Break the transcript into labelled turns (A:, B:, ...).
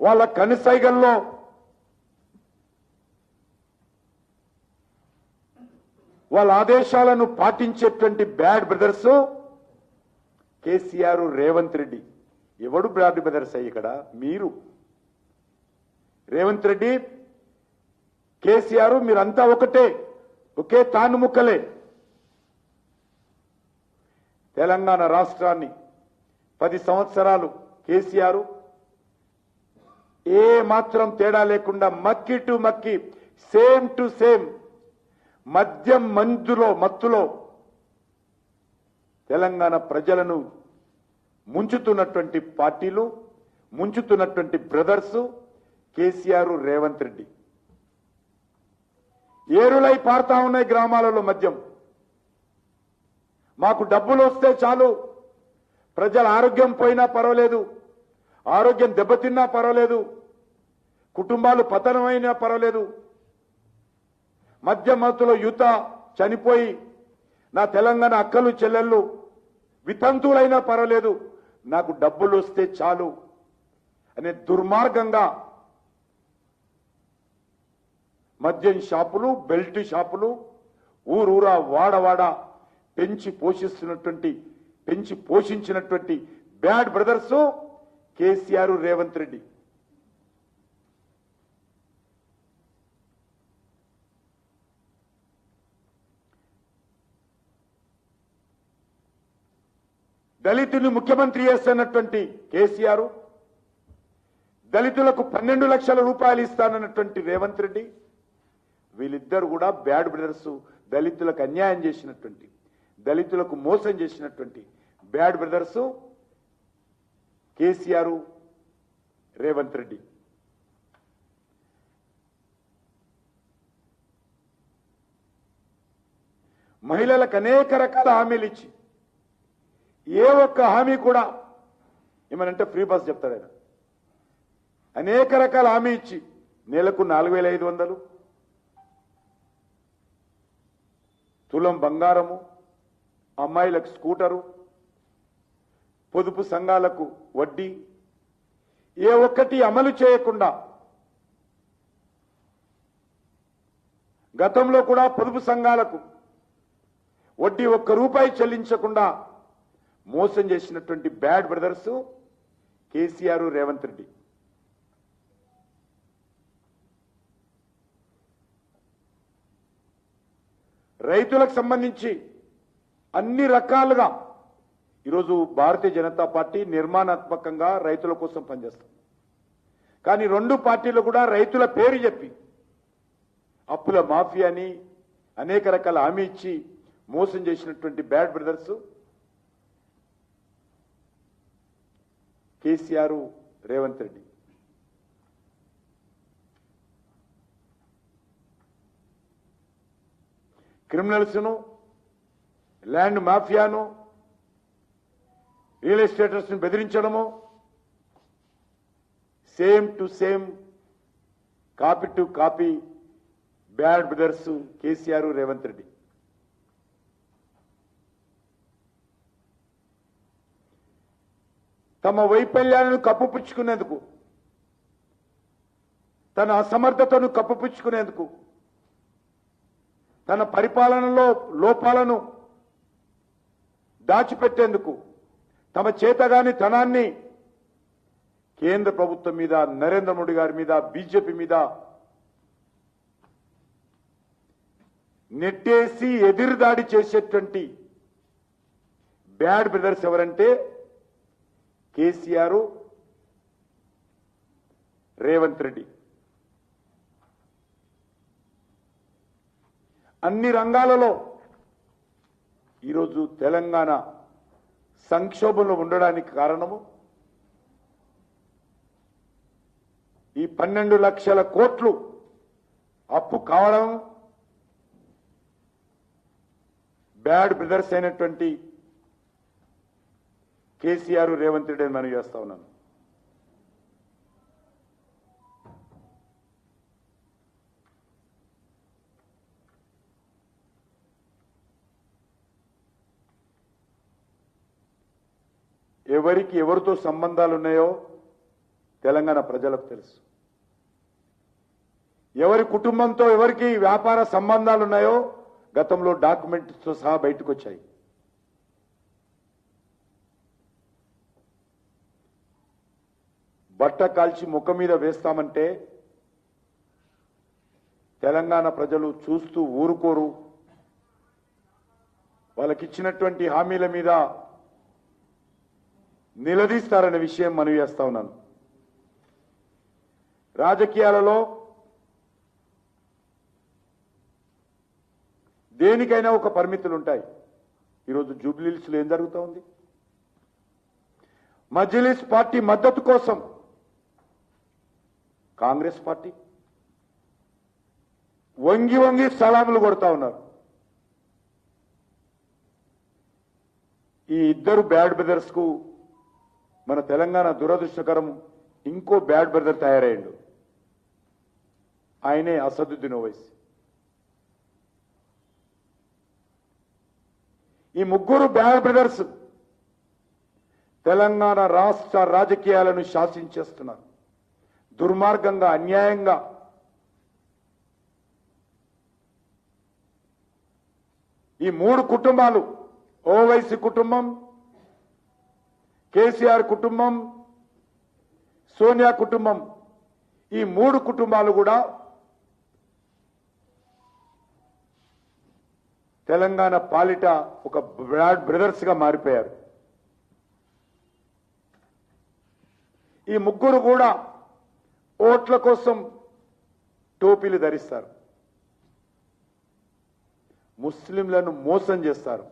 A: వాళ్ళ కనుసైగల్లో వాళ్ళ ఆదేశాలను పాటించేటువంటి బ్యాడ్ బ్రదర్స్ కేసీఆర్ రేవంత్ రెడ్డి. ఎవడు బ్యాడ్ బ్రదర్స్ అయ్యి ఇక్కడ? మీరు. రేవంత్ రెడ్డి కేసీఆర్ మీరంతా ఒకటే ఒకే తాను ముక్కలే తెలంగాణ రాష్ట్రాన్ని పది సంవత్సరాలు కేసీఆర్. ఏ మాత్రం తేడా లేకుండా మక్కి టు మక్కి సేమ్ టు సేమ్ మద్యం మందులో మత్తులో తెలంగాణ ప్రజలను ముంచుతున్నటువంటి పార్టీలు ముంచుతున్నటువంటి బ్రదర్స్ కేసీఆర్ రేవంత్ రెడ్డి. ఏరులై పారుతా ఉన్నాయి గ్రామాలలో మద్యం. మాకు డబ్బులు వస్తే చాలు. ప్రజల ఆరోగ్యం పోయినా పర్వాలేదు ఆరోగ్యం దెబ్బతిన్నా పర్వాలేదు కుటుంబాలు పతనమైనా పర్వాలేదు. మధ్య మత్తులో యుత చనిపోయి నా తెలంగాణ అక్కలు చెల్లెళ్ళు వితంతువులైనా పర్వాలేదు నాకు డబ్బులు వస్తే చాలు అనే దుర్మార్గంగా మద్యం షాపులు బెల్ట్ షాపులు ఊరూరా వాడవాడ పెంచి పోషిస్తున్నటువంటి పెంచి పోషించినటువంటి బ్యాడ్ బ్రదర్స్ కేసీఆర్ రేవంత్ రెడ్డి. దళితుని ముఖ్యమంత్రి చేస్తున్నటువంటి కేసీఆర్ దళితులకు పన్నెండు లక్షల రూపాయలు ఇస్తానన్నటువంటి రేవంత్ రెడ్డి వీళ్ళిద్దరు కూడా బ్యాడ్ బ్రదర్స్ దళితులకు అన్యాయం చేసినటువంటి దళితులకు మోసం చేసినటువంటి బ్యాడ్ బ్రదర్స్ కేసీఆర్ రేవంత్ రెడ్డి. మహిళలకు అనేక రకాల హామీలు ఇచ్చి ఏ ఒక్క హామీ కూడా ఏమనంటే ఫ్రీ బస్ చెప్తాడు ఆయన. అనేక రకాల హామీ ఇచ్చి నెలకు నాలుగు వేల ఐదు వందలు తులం బంగారము అమ్మాయిలకు స్కూటరు పొదుపు సంఘాలకు వడ్డీ ఏ ఒక్కటి అమలు చేయకుండా గతంలో కూడా పొదుపు సంఘాలకు వడ్డీ ఒక్క రూపాయి చెల్లించకుండా మోసం చేసినటువంటి బ్యాడ్ బ్రదర్స్ కేసీఆర్ రేవంత్ రెడ్డి. రైతులకు సంబంధించి అన్ని రకాలుగా ఈరోజు భారతీయ జనతా పార్టీ నిర్మాణాత్మకంగా రైతుల కోసం పనిచేస్తుంది. కానీ రెండు పార్టీలు కూడా రైతుల పేరు చెప్పి అప్పుల మాఫియాని అనేక రకాల హామీ ఇచ్చి మోసం చేసినటువంటి బ్యాడ్ బ్రదర్స్ కేసీఆర్ రేవంత్ రెడ్డి. క్రిమినల్స్ను ల్యాండ్ మాఫియాను రియల్ ఎస్టేటర్స్ను బెదిరించడము same to same copy to copy bad brothers KCR Revanth Reddy. తమ వైఫల్యాలను కప్పుపుచ్చుకునేందుకు తన అసమర్థతను కప్పుపుచ్చుకునేందుకు తన పరిపాలనలో లోపాలను దాచిపెట్టేందుకు తమ చేతగాని తనాన్ని కేంద్ర ప్రభుత్వం మీద నరేంద్ర మోడీ గారి మీద బీజేపీ మీద నెట్టేసి ఎదురుదాడి చేసేటువంటి బ్యాడ్ బ్రదర్స్ ఎవరంటే కేసీఆర్ రేవంత్ రెడ్డి. అన్ని రంగాలలో ఈరోజు తెలంగాణ సంక్షోభంలో ఉండడానికి కారణము ఈ పన్నెండు లక్షల కోట్లు అప్పు కావడం బ్యాడ్ బ్రదర్స్ అయినటువంటి కేసీఆర్ రేవంత్ రెడ్డి అని మనం చేస్తా ఉన్నాను. ఎవరికి ఎవరితో సంబంధాలు ఉన్నాయో తెలంగాణ ప్రజలకు తెలుసు. ఎవరి కుటుంబంతో ఎవరికి వ్యాపార సంబంధాలు ఉన్నాయో గతంలో డాక్యుమెంట్స్తో సహా బయటకు వచ్చాయి బట్ట కాల్చి ముఖం మీద వేస్తామంటే తెలంగాణ ప్రజలు చూస్తూ ఊరుకోరు. వాళ్ళకిచ్చినటువంటి హామీల మీద నిలదీస్తారనే విషయం మనవి చేస్తా ఉన్నాను. రాజకీయాలలో దేనికైనా ఒక పరిమితులు ఉంటాయి. ఈరోజు జూబ్లీహిల్స్లో ఏం జరుగుతూ ఉంది? మజ్లిస్ పార్టీ మద్దతు కోసం కాంగ్రెస్ పార్టీ వంగి వంగి సలాములు కొడతా ఉన్నారు. ఈ ఇద్దరు బ్యాడ్ బ్రదర్స్కు మన తెలంగాణ దురదృష్టకరం ఇంకో బ్యాడ్ బ్రదర్ తయారయ్యాడు. ఆయనే అసదుద్దీన్ ఓవైసీ. ఈ ముగ్గురు బ్యాడ్ బ్రదర్స్ తెలంగాణ రాష్ట్ర రాజకీయాలను శాసించేస్తున్నారు. దుర్మార్గంగా అన్యాయంగా. ఈ మూడు కుటుంబాలు ఓవైసీ కుటుంబం కేసీఆర్ కుటుంబం సోనియా కుటుంబం ఈ మూడు కుటుంబాలు కూడా తెలంగాణ పాలిట ఒక బ్రాడ్ బ్రదర్స్గా మారిపోయారు. ఈ ముగ్గురు కూడా ఓట్ల కోసం టోపీలు ధరిస్తారు. ముస్లింలను మోసం చేస్తారు.